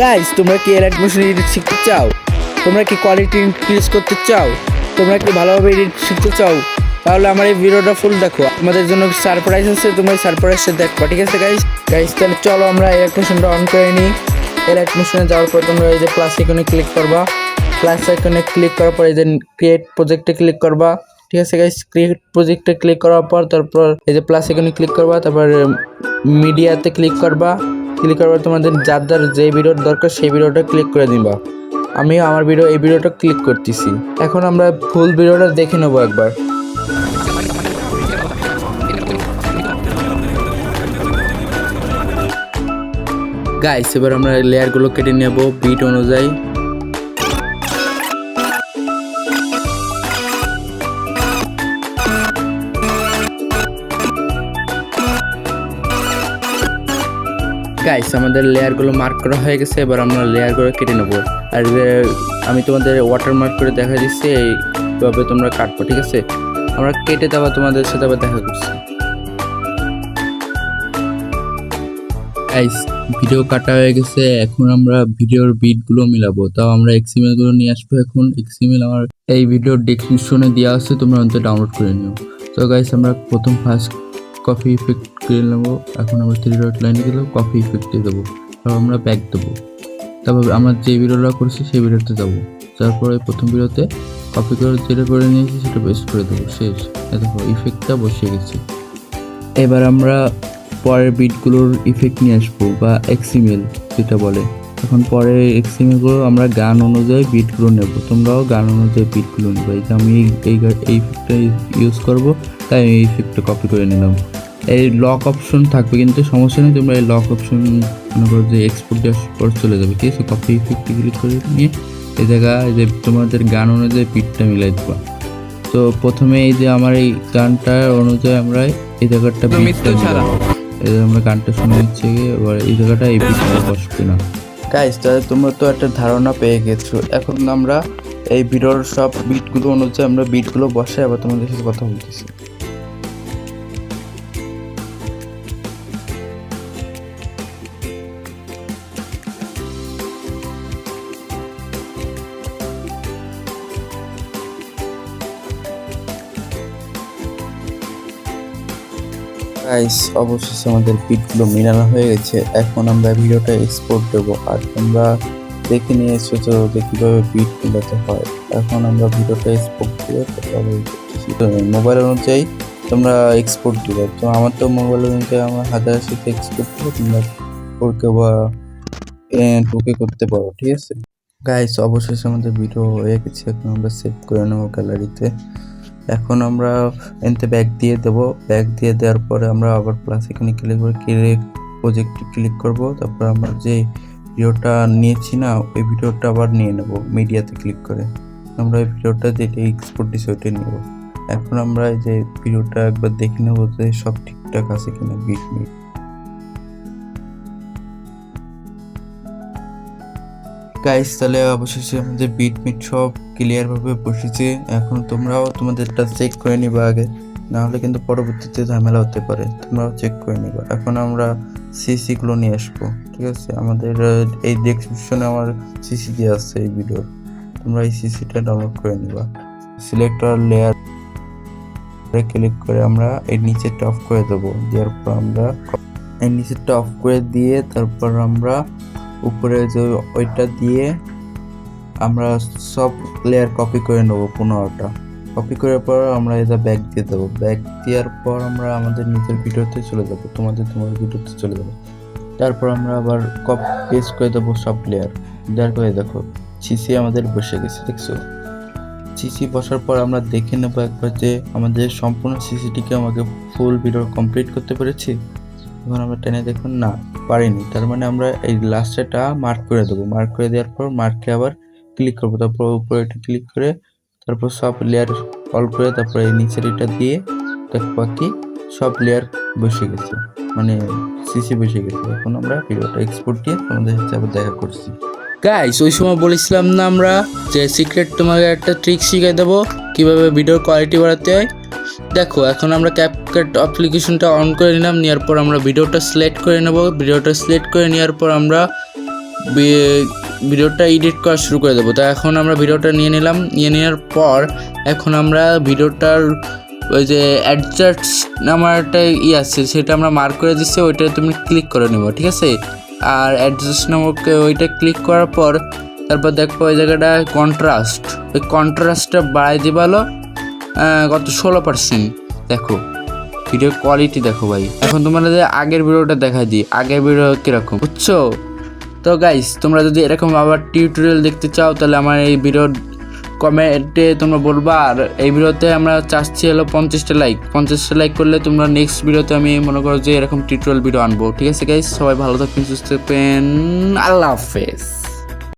Guys তোমরা কি elite motion edit শিখতে চাও? তোমরা কি কোয়ালিটি ইনক্রিজ করতে চাও? তোমরা কি ভালোভাবে এডিট শিখতে চাও? তাহলে আমার এই ভিডিওটা ফুল দেখো। আমাদের জন্য সারপ্রাইজ আছে, তোমরা সারপ্রাইজটা দেখো। ঠিক আছে গাইস গাইস তাহলে চলো আমরা এলাইট মোশনটা অন করে নিই। এর মোশনে যাওয়ার পর তোমরা এই যে প্লাস আইকনে ক্লিক করবা। প্লাস আইকনে ক্লিক করার পর এই যে ক্রিয়েট প্রজেক্টে ক্লিক করবা। ঠিক আছে গাইস ক্রিয়েট প্রজেক্টে ক্লিক করার পর তারপর এই যে প্লাস আইকনে ক্লিক করবা। তারপর মিডিয়াতে ক্লিক করবা। ক্লিক করার পর তোমাদের যার যার যে ভিডিওর দরকার সেই ভিডিওটা ক্লিক করে দিবা আমি আমার ভিডিও এই ভিডিওটা ক্লিক করতেছি। এখন আমরা ফুল ভিডিওটা দেখে নেব একবার। গাইস এবার আমরা লেয়ারগুলো কেটে নেব। বিট অনুযায়ী। গাইস আমাদের লেয়ারগুলো মার্ক করা হয়ে গেছে, এবার আমরা লেয়ারগুলো কেটে নেব। আর আমি তোমাদের ওয়াটার মার্ক করে দেখা দিচ্ছি এইভাবে তোমরা কাটবো, ঠিক আছে? আমরা কেটে দেওয়া তোমাদের সাথে আবার দেখা করছি। গাইস ভিডিও কাটা হয়ে গেছে, এখন আমরা ভিডিওর বিটগুলো মিলাবো। তাও আমরা এক্সিমেলগুলো নিয়ে আসব এখন। এক্সিমেল আমার এই ভিডিওর ডেসক্রিপশনে দেওয়া আছে, তোমরা অন্তত ডাউনলোড করে নিও। তো গাইস আমরা প্রথম ফার্স্ট কফি ইফেক্ট করে নেব। এখন আমরা থ্রি ডট লাইনে গেলেও কফি ইফেক্টে দেবো। তারপর আমরা ব্যাক দেবো। তারপর আমরা যে ভিডিওটা করেছি, সেই ভিডিওতে যাব। তারপরে প্রথম ভিডিওতে কপি করে যেটা করে নিয়েছি, সেটা পেস্ট করে দেবো। শেষ। দেখো ইফেক্টটা বসিয়ে গেছে। এবার আমরা পরের বিটগুলোর ইফেক্ট নিয়ে আসব, বা এক্সিমেল যেটা বলে। এখন পরে এক্সিমেলগুলো আমরা গান অনুযায়ী বিটগুলো নেব। তোমরাও গান অনুযায়ী বিটগুলো নেব। এই যে আমি এই এই ইফেক্টটা ইউজ করব, তাই এই ইফেক্টটা কপি করে নিলাম। এই লক অপশন থাকবে কিন্তু সমস্যা নেই তোমরা এই লক অপশন মনে করো যে এক্সপোর্ট দেওয়ার পর চলে যাবে ঠিক আছে? কপি ইফেক্টে ক্লিক করে নিয়ে এই জায়গায় যে তোমাদের গান অনুযায়ী বিটটা মিলাই দেবা। তো প্রথমে এই যে আমার এই গানটা অনুযায়ী আমরা এই জায়গাটা ছাড়া। এই আমরা গানটা শুনে নিচ্ছি এবার এই জায়গাটা এই বিটটা বসবে না। গাইস তাহলে তোমরা তো একটা ধারণা পেয়ে গেছো। এখন আমরা এই ভিডিওর সব বিটগুলো অনুযায়ী আমরা বিটগুলো বসে আবার তোমাদের সাথে কথা বলতেছি। গাইস অবশেষে আমাদের বিটগুলো মেলানো হয়ে গেছে। এখন আমরা ভিডিওটা এক্সপোর্ট দেবো। আর তোমরা দেখে নিয়ে এসেছ যে কীভাবে বিট মেলাতে হয়। এখন আমরা ভিডিওটা এক্সপোর্ট দিয়ে মোবাইল অনুযায়ী তোমরা এক্সপোর্ট দিবে। তো আমার তো মোবাইল অনুযায়ী আমরা হাজার আশিতে এক্সপোর্ট দিবে তোমরা ফোরকে বা টুকে করতে পারো, ঠিক আছে? গাইস অবশেষে আমাদের ভিডিও হয়ে গেছে। এখন আমরা সেভ করে নেব গ্যালারিতে এখন আমরা এনতে ব্যাক দিয়ে দেব। ব্যাক দিয়ে দেওয়ার পরে আমরা আবার প্লাস এখানে ক্লিক করে ক্লিক প্রজেক্টে ক্লিক করব। তারপর আমরা যে ভিডিওটা নিয়েছি না, ওই ভিডিওটা আবার নিয়ে নেব মিডিয়াতে ক্লিক করে। আমরা ওই ভিডিওটা যে এক্সপোর্ট দিছি, ওইটা নেব। এখন আমরা যে ভিডিওটা একবার দেখে নেব যে সব ঠিকঠাক আছে কিনা বিট মিট গাইস তাহলে অবশেষে আমাদের বিট মিট সব ক্লিয়ার ভাবে বসেছে। এখন তোমরাও তোমাদেরটা চেক করে নিবা আগে। না হলে কিন্তু পরবর্তীতে ঝামেলা হতে পারে। তোমরাও চেক করে নিবা। এখন আমরা সিসি গুলো নিয়ে আসব। ঠিক আছে? আমাদের এই ডেসক্রিপশনে আমার সিসি দিয়ে আছে এই ভিডিওর তোমরা এই সিসিটা ডাউনলোড করে নিবা। সিলেক্টর লেয়ার ক্লিক করে আমরা এই নিচেরটা অফ করে দেবো। দেওয়ার পর আমরা এই নিচেরটা অফ করে দিয়ে তারপর আমরা উপরে যে ওইটা দিয়ে আমরা সব লেয়ার কপি করে নেব পনেরোটা। কপি করার পর আমরা এটা ব্যাগ দিয়ে দেবো। ব্যাগ দেওয়ার পর আমরা আমাদের নিজের ভিডিওতে চলে যাব। তোমাদের তোমার ভিডিওতে চলে যাব। তারপর আমরা আবার কপ পেস্ট করে দেবো সব লেয়ার দেওয়ার করে দেখো সিসি আমাদের বসে গেছে, দেখছ? সিসি বসার পর আমরা দেখে নেব একবার যে আমাদের সম্পূর্ণ সিসিটিকে আমাকে ফুল ভিডিও কমপ্লিট করতে পেরেছি। এখন আমরা টেনে দেখুন, না, পারিনি। তার মানে আমরা এই লাস্টেটা মার্ক করে দেবো। মার্ক করে দেওয়ার পর মার্কে আবার ক্লিক করব। তারপর উপরে ক্লিক করে তারপর সব লেয়ার অল করে তারপর নিচের এটা দিয়ে দেখব কি সব লেয়ার বসে গেছে। মানে সিসি বসে গেছে। এখন আমরা ভিডিওটা এক্সপোর্ট দিয়ে তোমাদের সাথে আবার দেখা করছি। গাইস ওই সময় বলেছিলাম না আমরা যে সিক্রেট তোমাকে একটা ট্রিক শিখিয়ে দেবো কীভাবে ভিডিওর কোয়ালিটি বাড়াতে হয়? দেখো, এখন আমরা ক্যাপকাট অ্যাপ্লিকেশনটা অন করে নিলাম, নেওয়ার পর আমরা ভিডিওটা সিলেক্ট করে নেব। ভিডিওটা সিলেক্ট করে নেওয়ার পর আমরা ভিডিওটা এডিট করা শুরু করে দেবো। তো এখন আমরা ভিডিওটা নিয়ে নিলাম। নিয়ে নেওয়ার পর এখন আমরা ভিডিওটার ওই যে অ্যাডজাস্ট আমার একটা ই আছে, সেটা আমরা মার্ক করে দিচ্ছি, ওইটা তুমি ক্লিক করে নেব, ঠিক আছে? আর অ্যাডজাস্ট নামক ওইটা ক্লিক করার পর তারপর দেখব ওই জায়গাটা কন্ট্রাস্ট ওই কন্ট্রাস্টটা বাড়াই দিবালো কত ষোলো পার্সেন্ট দেখো ভিডিওর কোয়ালিটি দেখো ভাই। এখন তোমাদের আগের ভিডিওটা দেখা দিই। আগের ভিডিও কীরকম? বুঝছ? তো গাইস তোমরা যদি এরকম আবার টিউটোরিয়াল দেখতে চাও, তাহলে আমার এই ভিডিওর কমেন্টে তোমরা বলবা। আর এই ভিডিওতে আমরা চাচ্ছি হলো পঞ্চাশটা লাইক পঞ্চাশটা লাইক করলে তোমরা নেক্সট ভিডিওতে আমি মনে করো যে এরকম টিউটোরিয়াল ভিডিও আনব। ঠিক আছে গাইস সবাই ভালো থাকবেন, সুস্থ থাকবেন। আল্লাহ হাফেজ।